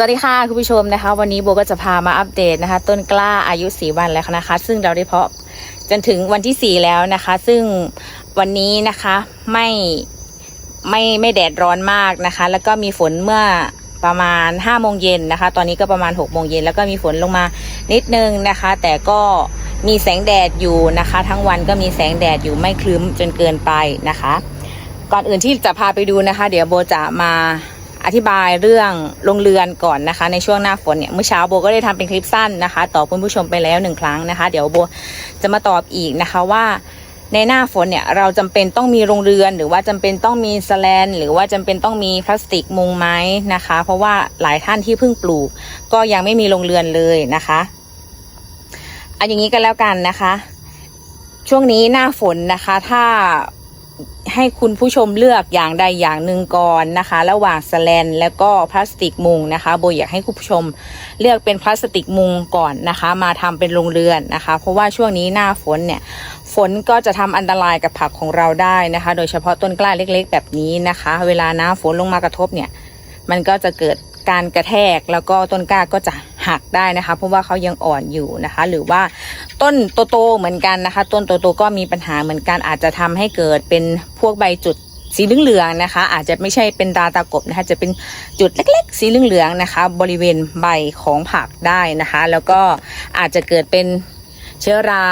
สวัสดีค่ะคุณผู้ชมนะคะ วันนี้โบก็จะพามาอัปเดตนะคะ ต้นกล้าอายุ4วันแล้วนะคะ ซึ่งเราได้เพาะจนถึงวันที่4แล้วนะคะ ซึ่งวันนี้นะคะไม่ไม่ไม่แดดร้อนมากนะคะ แล้วก็มีฝนเมื่อประมาณ5โมงเย็นนะคะ ตอนนี้ก็ประมาณ6โมงเย็นแล้วก็มีฝนลงมานิดนึงนะคะ แต่ก็มีแสงแดดอยู่นะคะ ทั้งวันก็มีแสงแดดอยู่ไม่คลึ้มจนเกินไปนะคะ ก่อนอื่นที่จะพาไปดูนะคะ เดี๋ยวโบจะมา อธิบายเรื่องโรงเรือนก่อนนะคะ ในช่วงหน้าฝนเนี่ยเมื่อเช้าโบก็ได้ทำเป็นคลิปสั้นนะคะตอบคุณผู้ชมไปแล้วหนึ่งครั้งนะคะ เดี๋ยวโบจะมาตอบอีกนะคะว่าในหน้าฝนเนี่ยเราจำเป็นต้องมีโรงเรือน หรือว่าจำเป็นต้องมีสแลน หรือว่าจำเป็นต้องมีพลาสติกมุงไหมนะคะ เพราะว่าหลายท่านที่เพิ่งปลูก ก็ยังไม่มีโรงเรือนเลยนะคะเอันอย่างนี้กันแล้วกันนะคะ ช่วงนี้หน้าฝนนะคะ ถ้า ให้คุณผู้ชมเลือกอย่างใดอย่างหนึ่งก่อนนะคะ ระหว่างสแลนแล้วก็พลาสติกมุงนะคะโบอยากให้คุณผู้ชมเลือกเป็นพลาสติกมุงก่อนนะคะ มาทำเป็นโรงเรือนนะคะ เพราะว่าช่วงนี้หน้าฝนเนี่ยฝนก็จะทำอันตรายกับผักของเราได้นะคะ โดยเฉพาะต้นกล้าเล็ก ๆ แบบนี้นะคะ เวลาน้ำฝนลงมากระทบเนี่ยมันก็จะเกิด การกระแทกแล้วก็ต้นกล้าก็จะหักได้นะคะ เพราะว่าเขายังอ่อนอยู่นะคะ หรือว่าต้นโตๆเหมือนกันนะคะ ต้นโตๆก็มีปัญหาเหมือนกันอาจจะทำให้เกิดเป็นพวกใบจุดสีเหลืองๆนะคะ อาจจะไม่ใช่เป็นตาตากบนะคะ จะเป็นจุดเล็กๆ สีเหลืองๆนะคะ บริเวณใบของผักได้นะคะ แล้วก็อาจจะเกิดเป็นเชื้อรา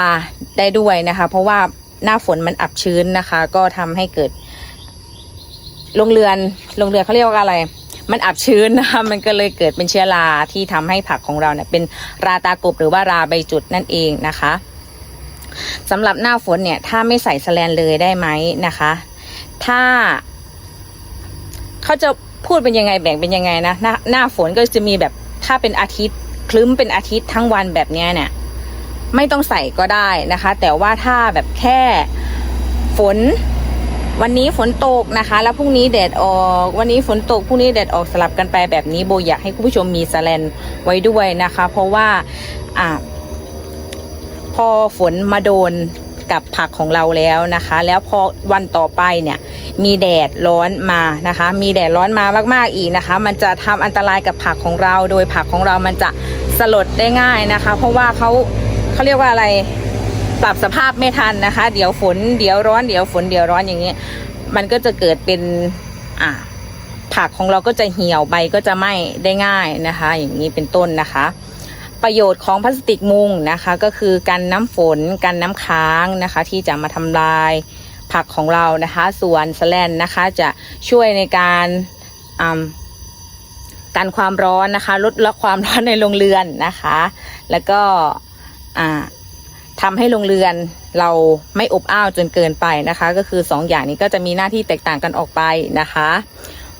ได้ด้วยนะคะ เพราะว่าหน้าฝนมันอับชื้นนะคะ ก็ทำให้เกิดโรงเรือนโรงเรือนเขาเรียกว่าอะไร มันอับชื้นนะคะมันก็เลยเกิดเป็นเชื้อราที่ทำให้ผักของเราเนี่ยเป็นราตากบหรือว่าราใบจุดนั่นเองนะคะสำหรับหน้าฝนเนี่ยถ้าไม่ใส่สแลนเลยได้ไหมนะคะ ถ้าเขาจะพูดเป็นยังไงแบ่งเป็นยังไงนะหน้าหน้าฝนก็จะมีแบบถ้าเป็นอาทิตย์คลึ้มเป็นอาทิตย์ทั้งวันแบบเนี้ยเนี่ย ไม่ต้องใส่ก็ได้นะคะ แต่ว่าถ้าแบบแค่ฝน วันนี้ฝนตกนะคะ แล้วพรุ่งนี้แดดออก วันนี้ฝนตกพรุ่งนี้แดดออกสลับกันไปแบบนี้โบอยากให้คุณผู้ชมมีสแลนไว้ด้วยนะคะ เพราะว่าอ่าพอฝนมาโดนกับผักของเราแล้วนะคะ แล้วพอวันต่อไปเนี่ยมีแดดร้อนมานะคะ มีแดดร้อนมามาก ๆอีกนะคะ มันจะทำอันตรายกับผักของเรา โดยผักของเรามันจะสลดได้ง่ายนะคะ เพราะว่าเขาเขาเรียกว่าอะไร ปรับสภาพไม่ทันนะคะ เดี๋ยวฝนเดี๋ยวร้อนเดี๋ยวฝนเดี๋ยวร้อนอย่างนี้มันก็จะเกิดเป็นอ่าผักของเราก็จะเหี่ยวใบก็จะไหม้ได้ง่ายนะคะ อย่างนี้เป็นต้นนะคะ ประโยชน์ของพลาสติกมุงนะคะ ก็คือกันน้ำฝนกันน้ำค้างนะคะ ที่จะมาทำลายผักของเรานะคะ ส่วนสแลนนะคะจะช่วยในการอ่ากันความร้อนนะคะ ลดละความร้อนในโรงเรือนนะคะ แล้วก็อ่า ทำให้โรงเรือนเราไม่อบอ้าวจนเกินไปนะคะ ก็คือสองอย่างนี้ก็จะมีหน้าที่แตกต่างกันออกไปนะคะ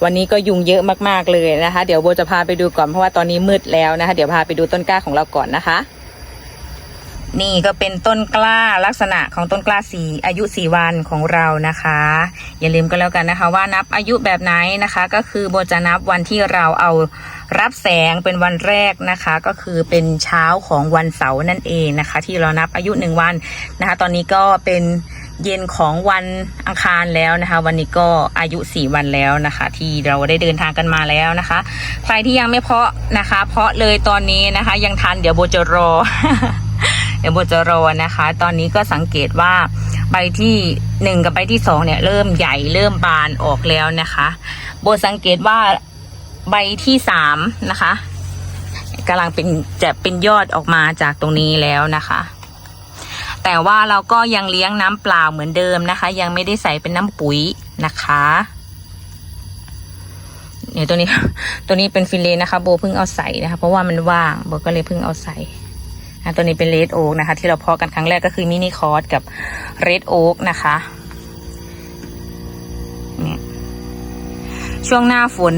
วันนี้ก็ยุงเยอะมากๆเลยนะคะ เดี๋ยวโบจะพาไปดูก่อนเพราะว่าตอนนี้มืดแล้วนะคะ เดี๋ยวพาไปดูต้นกล้าของเราก่อนนะคะ นี่ก็เป็นต้นกล้าลักษณะของต้นกล้าสีอายุสี่วันของเรานะคะ อย่าลืมกันแล้วกันนะคะ ว่านับอายุแบบไหนนะคะ ก็คือโบจะนับวันที่เราเอารับแสงเป็นวันแรกนะคะ ก็คือเป็นเช้าของวันเสาร์นั่นเองนะคะ ที่เรานับอายุหนึ่งวันนะคะ ตอนนี้ก็เป็นเย็นของวันอังคารแล้วนะคะ วันนี้ก็อายุสี่วันแล้วนะคะ ที่เราได้เดินทางกันมาแล้วนะคะ ใครที่ยังไม่เพาะนะคะ เพาะเลยตอนนี้นะคะ ยังทันเดี๋ยวโบจะรอ เดี๋ยวโบจะรอนะคะ ตอนนี้ก็สังเกตว่าใบที่หนึ่งกับใบที่สองเนี่ยเริ่มใหญ่เริ่มบานออกแล้วนะคะโบสังเกตว่าใบที่สามนะคะกำลังเป็นจะเป็นยอดออกมาจากตรงนี้แล้วนะคะ แต่ว่าเราก็ยังเลี้ยงน้ำเปล่าเหมือนเดิมนะคะ ยังไม่ได้ใส่เป็นน้ำปุ๋ยนะคะเนี่ยตัวนี้ตัวนี้เป็นฟิเลนะคะ โบเพิ่งเอาใส่นะคะ เพราะว่ามันว่างโบก็เลยเพิ่งเอาใส่ อะตัวนี้เป็นเลดโอ๊กนะคะ ที่เราเพาะกันครั้งแรกก็คือมินิคอร์สกับเรดโอ๊กนะคะเนี่ยช่วงหน้าฝน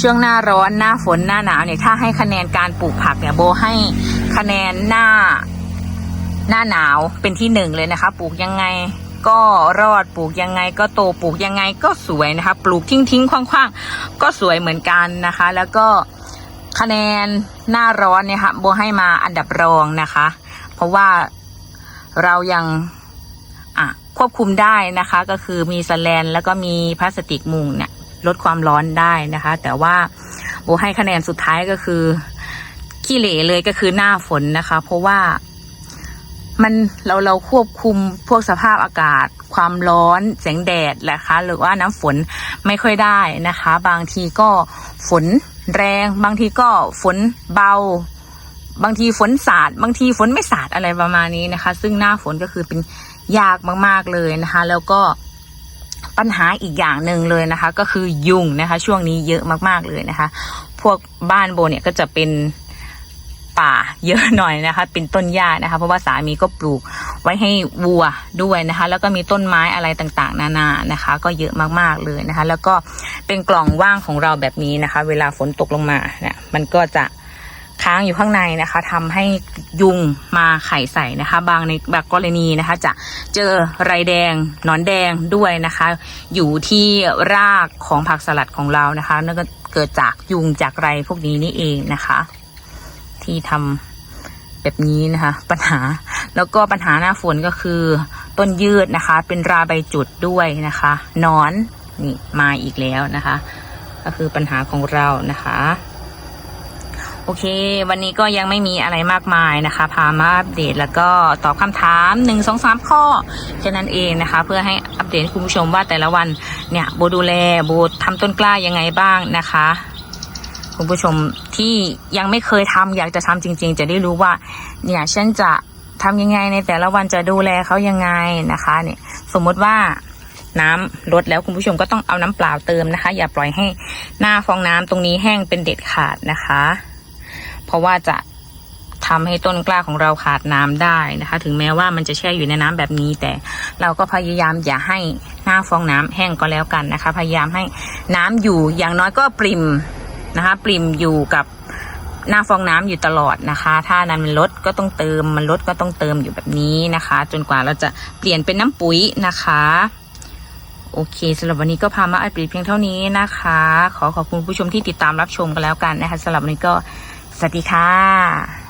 ช่วงหน้าร้อนหน้าฝนหน้าหนาวเนี่ยถ้าให้คะแนนการปลูกผักเนี่ยโบให้คะแนนหน้าหน้าหนาวเป็นที่หนึ่งเลยนะคะ ปลูกยังไงก็รอดปลูกยังไงก็โตปลูกยังไงก็สวยนะคะ ปลูกทิ้งทิ้งคว่างๆก็สวยเหมือนกันนะคะ แล้วก็ คะแนนหน้าร้อนเนี่ยค่ะโบให้มาอันดับรองนะคะ เพราะว่าเรายังอะควบคุมได้นะคะ ก็คือมีสแลนแล้วก็มีพลาสติกมุงเนี่ยลดความร้อนได้นะคะ แต่ว่าโบให้คะแนนสุดท้ายก็คือขี้เหร่เลยก็คือหน้าฝนนะคะ เพราะว่ามันเราเราควบคุมพวกสภาพอากาศ ความร้อนแสงแดดแหละคะ หรือว่าน้ำฝนไม่ค่อยได้นะคะ บางทีก็ฝน แรงบางทีก็ฝนเบา บางทีฝนสาด บางทีฝนไม่สาดอะไรประมาณนี้นะคะ ซึ่งหน้าฝนก็คือเป็นยากมาก ๆเลยนะคะ แล้วก็ปัญหาอีกอย่างหนึ่งเลยนะคะ ก็คือยุงนะคะ ช่วงนี้เยอะมากๆเลยนะคะ พวกบ้านโบเนี่ยก็จะเป็น ป่าเยอะหน่อยนะคะ เป็นต้นหญ้านะคะ เพราะว่าสามีก็ปลูกไว้ให้วัวด้วยนะคะ แล้วก็มีต้นไม้อะไรต่างๆ นานานะคะ ก็เยอะมากๆเลยนะคะ แล้วก็เป็นกล่องว่างของเราแบบนี้นะคะ เวลาฝนตกลงมาเนี่ยมันก็จะค้างอยู่ข้างในนะคะทำให้ยุงมาไข่ใส่นะคะ บางในบางกรณีนะคะ จะเจอไรแดงหนอนแดงด้วยนะคะ อยู่ที่รากของผักสลัดของเรานะคะนั่นก็เกิดจากยุงจากไรพวกนี้นี่เองนะคะ ที่ทำแบบนี้นะคะ ปัญหาแล้วก็ปัญหาหน้าฝนก็คือ ต้นยืดนะคะ เป็นราใบจุดด้วยนะคะนอนนี่มาอีกแล้วนะคะ ก็คือปัญหาของเรานะคะ โอเค วันนี้ก็ยังไม่มีอะไรมากมายนะคะ พามาอัปเดตแล้วก็ตอบคำถามหนึ่งสองสามข้อแค่นั้นเองนะคะ เพื่อให้อัปเดตคุณผู้ชมว่าแต่ละวันเนี่ยโบดูแลโบทำต้นกล้ายังไงบ้างนะคะ คุณผู้ชม ที่ยังไม่เคยทำอยากจะทำจริง ๆ จะได้รู้ว่า เนี่ยฉันจะทำยังไงในแต่ละวันจะดูแลเขายังไงนะคะ เนี่ย สมมติว่าน้ำลดแล้วคุณผู้ชมก็ต้องเอาน้ำเปล่าเติมนะคะ อย่าปล่อยให้หน้าฟองน้ำตรงนี้แห้งเป็นเด็ดขาดนะคะ เพราะว่าจะทำให้ต้นกล้าของเราขาดน้ำได้นะคะ ถึงแม้ว่ามันจะแช่อยู่ในน้ำแบบนี้ แต่เราก็พยายามอย่าให้หน้าฟองน้ำแห้งก็แล้วกันนะคะ พยายามให้น้ำอยู่อย่างน้อยก็ปริม นะคะปริมอยู่กับหน้าฟองน้ำอยู่ตลอดนะคะ ถ้านั้นมันลดก็ต้องเติม มันลดก็ต้องเติมอยู่แบบนี้นะคะ จนกว่าเราจะเปลี่ยนเป็นน้ำปุ๋ยนะคะ โอเคสำหรับวันนี้ก็พามาอัปเดตเพียงเท่านี้นะคะ ขอขอบคุณผู้ชมที่ติดตามรับชมกันแล้วกันนะคะสำหรับวันนี้ก็สวัสดีค่ะ